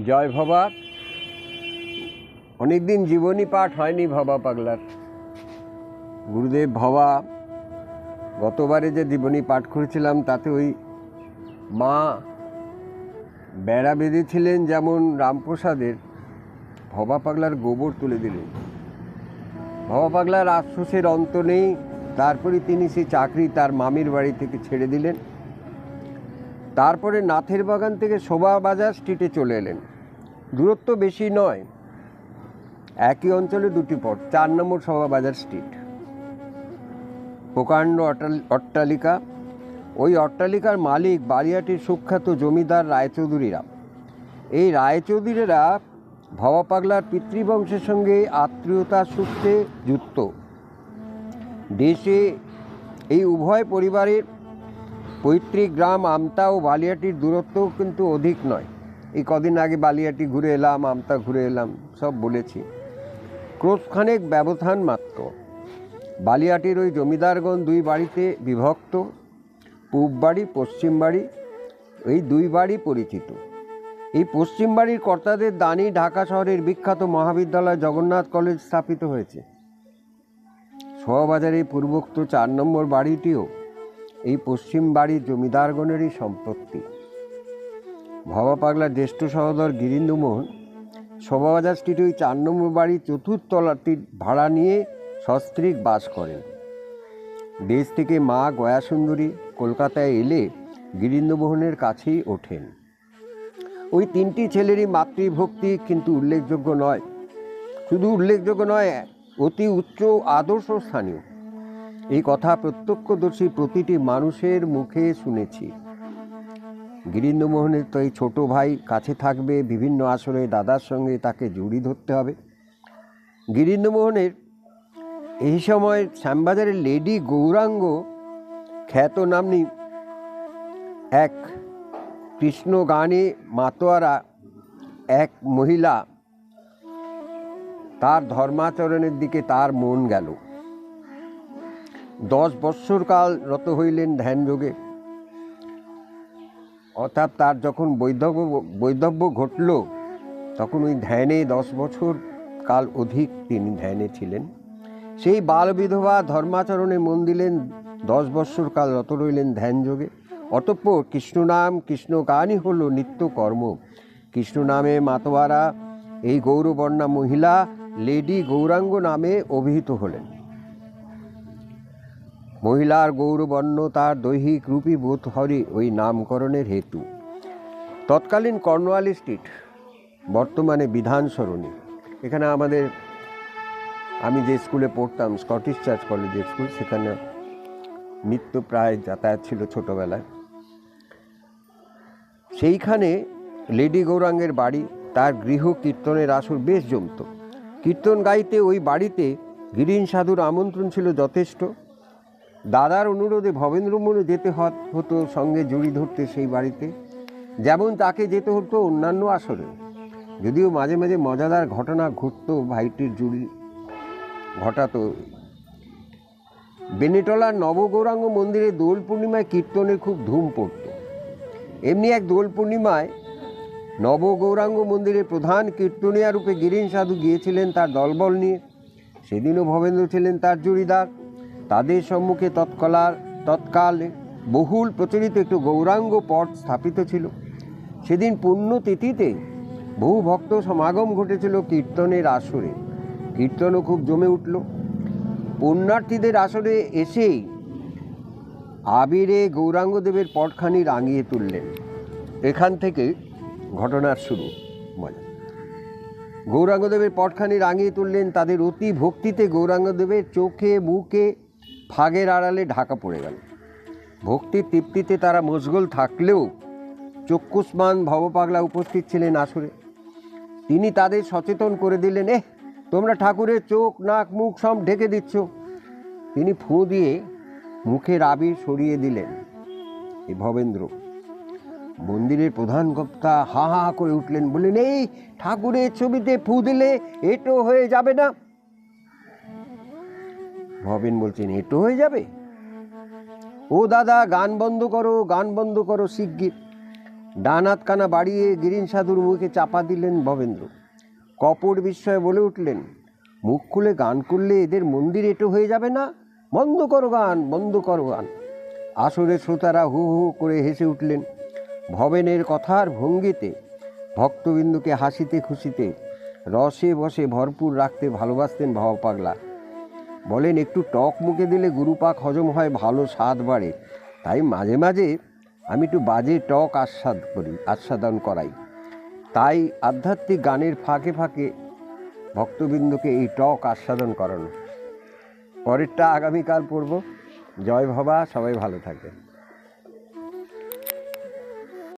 জয় ভবা। অনেকদিন জীবনী পাঠ হয়নি ভবা পাগলার। গুরুদেব ভবা, গতবারে যে জীবনী পাঠ করেছিলাম, তাতে ওই মা বেড়া বেঁধেছিলেন যেমন রামপ্রসাদের, ভবা পাগলার গোবর তুলে দিলেন। ভবা পাগলার আশ্বাসের অন্ত নেই তারপরে তিনি সেই চাকরি তার মামির বাড়ি থেকে ছেড়ে দিলেন। তারপরে নাথের বাগান থেকে শোভা বাজার স্ট্রিটে চলে এলেন। দূরত্ব বেশি নয়। একই অঞ্চলে দুটি পথ, চার নম্বর শোভা বাজার স্ট্রিট। প্রকাণ্ড অট্টাল- অট্টালিকা। ওই অট্টালিকার মালিক বালিয়াটির সুখ্যাত জমিদার রায়চৌধুরীরা। এই রায়চৌধুরীরা ভবা পাগলার পিতৃবংশের সঙ্গে আত্মীয়তার সূত্রে যুক্ত। দেশে এই উভয় পরিবারের পৈতৃক গ্রাম আমতা ও বালিয়াটির দূরত্বও কিন্তু অধিক নয়। এই কদিন আগে বালিয়াটি ঘুরে এলাম, আমতা ঘুরে এলাম, সব বলেছি। ক্রোশখানেক ব্যবধান মাত্র। বালিয়াটির ওই জমিদারগণ দুই বাড়িতে বিভক্ত পূব বাড়ি পশ্চিম বাড়ি এই দুই বাড়ি পরিচিত। এই পশ্চিম বাড়ির কর্তাদের দানি ঢাকা শহরের বিখ্যাত মহাবিদ্যালয় জগন্নাথ কলেজ স্থাপিত হয়েছে। শোয়াবাজারে পূর্বোক্ত চার নম্বর বাড়িটিও এই পশ্চিম বাড়ির জমিদারগণেরই সম্পত্তি। ভবা পাগলার জ্যেষ্ঠ সহোদর গিরিন্দুমোহন শোভাবাজার স্ট্রিটে ওই চার নম্বর বাড়ির চতুর্থ তলাটি ভাড়া নিয়ে সস্ত্রীক বাস করেন। দেশ থেকে মা গয়াসুন্দরী কলকাতায় এলে গিরিন্দুমোহনের কাছেই ওঠেন। ওই তিনটি ছেলেরই মাতৃভক্তি কিন্তু উল্লেখযোগ্য নয়। শুধু উল্লেখযোগ্য নয়, অতি উচ্চ আদর্শ স্থানীয়। এই কথা প্রত্যক্ষদর্শী প্রতিটি মানুষের মুখে শুনেছি। গিরিন্দ্রমোহনের তো এই ছোটো ভাই কাছে থাকবে, বিভিন্ন আসরে দাদার সঙ্গে তাকে জুড়ি ধরতে হবে। গিরিন্দ্রমোহনের এই সময় শ্যামবাজারের লেডি গৌরাঙ্গ খ্যাত নামনি এক কৃষ্ণ গানে মাতোয়ারা এক মহিলা। তার ধর্মাচরণের দিকে তার মন গেল। দশ বৎসর কাল রত হইলেন ধ্যান যোগে অর্থাৎ তার যখন বৈধব্য বৈধব্য ঘটল, তখন ওই ধ্যানে দশ বছর কাল অধিক তিনি ধ্যানে ছিলেন। সেই বাল বিধবা ধর্মাচরণে মন দিলেন, দশ বৎসর কাল রত রইলেন ধ্যান যোগে অতঃপর কৃষ্ণনাম কৃষ্ণ গানই হলো নিত্য কর্ম কৃষ্ণ নামে মাতোয়ারা, এই গৌরবর্ণা মহিলা লেডি গৌরাঙ্গ নামে অভিহিত হলেন। মহিলার গৌরবর্ণ তার দৈহিক রূপী বোধ হরে ওই নামকরণের হেতু। তৎকালীন কর্নওয়ালি স্ট্রিট, বর্তমানে বিধান সরণি। এখানে আমাদের, আমি যে স্কুলে পড়তাম, স্কটিশ চার্চ কলেজের স্কুল, সেখানে নিত্য প্রায় যাতায়াত ছিল ছোটোবেলায়। সেইখানে লেডি গৌরাঙ্গের বাড়ি, তার গৃহ কীর্তনের আসর বেশ জমত। কীর্তন গাইতে ওই বাড়িতে গিরিন সাধুর আমন্ত্রণ ছিল যথেষ্ট। দাদার অনুরোধে ভবেন্দ্রমোহনে যেতে হতো সঙ্গে জুড়ি ধরতে সেই বাড়িতে। যেমন তাকে যেতে হতো অন্যান্য আসরে। যদিও মাঝে মাঝে মজাদার ঘটনা ঘটতো ভাইটির জুড়ি। ঘটাতো। বেনেটলার নবগৌরাঙ্গ মন্দিরে দোল পূর্ণিমায় কীর্তনের খুব ধুম পড়তো। এমনি এক দোল পূর্ণিমায় নবগৌরাঙ্গ মন্দিরে প্রধান কীর্তনিয়া রূপে গিরিন সাধু গিয়েছিলেন তার দলবল নিয়ে। সেদিনও ভবেন্দ্র ছিলেন তার জুড়িদার। তাদের সম্মুখে তৎকালার, তৎকালে বহুল প্রচলিত একটু গৌরাঙ্গ পট স্থাপিত ছিল। সেদিন পুণ্যতিথিতে বহু ভক্ত সমাগম ঘটেছিল কীর্তনের আসরে। কীর্তনও খুব জমে উঠল। পুণ্যার্থীদের আসরে এসেই আবিরে গৌরাঙ্গদেবের পটখানি রাঙিয়ে তুললেন। এখান থেকে ঘটনার শুরু। মজা গৌরাঙ্গদেবের পটখানি রাঙিয়ে তুললেন, তাদের অতি ভক্তিতে গৌরাঙ্গদেবের চোখে, মুখে ফাগের আড়ালে ঢাকা পড়ে গেল। ভক্তির তৃপ্তিতে তারা মশগুল থাকলেও চক্ষুষ্মান ভবপাগলা উপস্থিত ছিলেন আসরে। তিনি তাদের সচেতন করে দিলেন, এহ, তোমরা ঠাকুরের চোখ, নাক, মুখ সব ঢেকে দিচ্ছ। তিনি ফু দিয়ে মুখের আবির সরিয়ে দিলেন, এ ভবেন্দ্র, মন্দিরের প্রধান কর্তা হা হা করে উঠলেন, বললেন, এই ঠাকুরের ছবিতে ফু দিলে এটো হয়ে যাবে না। ভবেন বলছেন এটো হয়ে যাবে। ও দাদা, গান বন্ধ করো, গান বন্ধ করো শিগগির। ডান হাতখানা বাড়িয়ে গিরিন সাধুর মুখে চাপা দিলেন ভবেন্দ্র। কপট বিস্ময়ে বলে উঠলেন, মুখ খুলে গান করলে এদের মন্দির এটো হয়ে যাবে না? বন্ধ করো গান, বন্ধ করো গান। আসরে শ্রোতারা হু হু করে হেসে উঠলেন, ভবেনের কথার ভঙ্গিতে, ভক্তবিন্দুকে হাসিতে খুশিতে, রসে বসে ভরপুর রাখতে ভালোবাসতেন ভাবা পাগলা বলেন, একটু টক মুখে দিলে গুরুপাক হজম হয়, ভালো স্বাদ বাড়ে। তাই মাঝে মাঝে আমি একটু বাজে টক আস্বাদ করি, আস্বাদন করাই। তাই আধ্যাত্মিক গানের ফাঁকে ফাঁকে ভক্তবৃন্দকে এই টক আস্বাদন করানো। পরেরটা আগামীকাল পড়ব। জয় ভবা, সবাই ভালো থাকে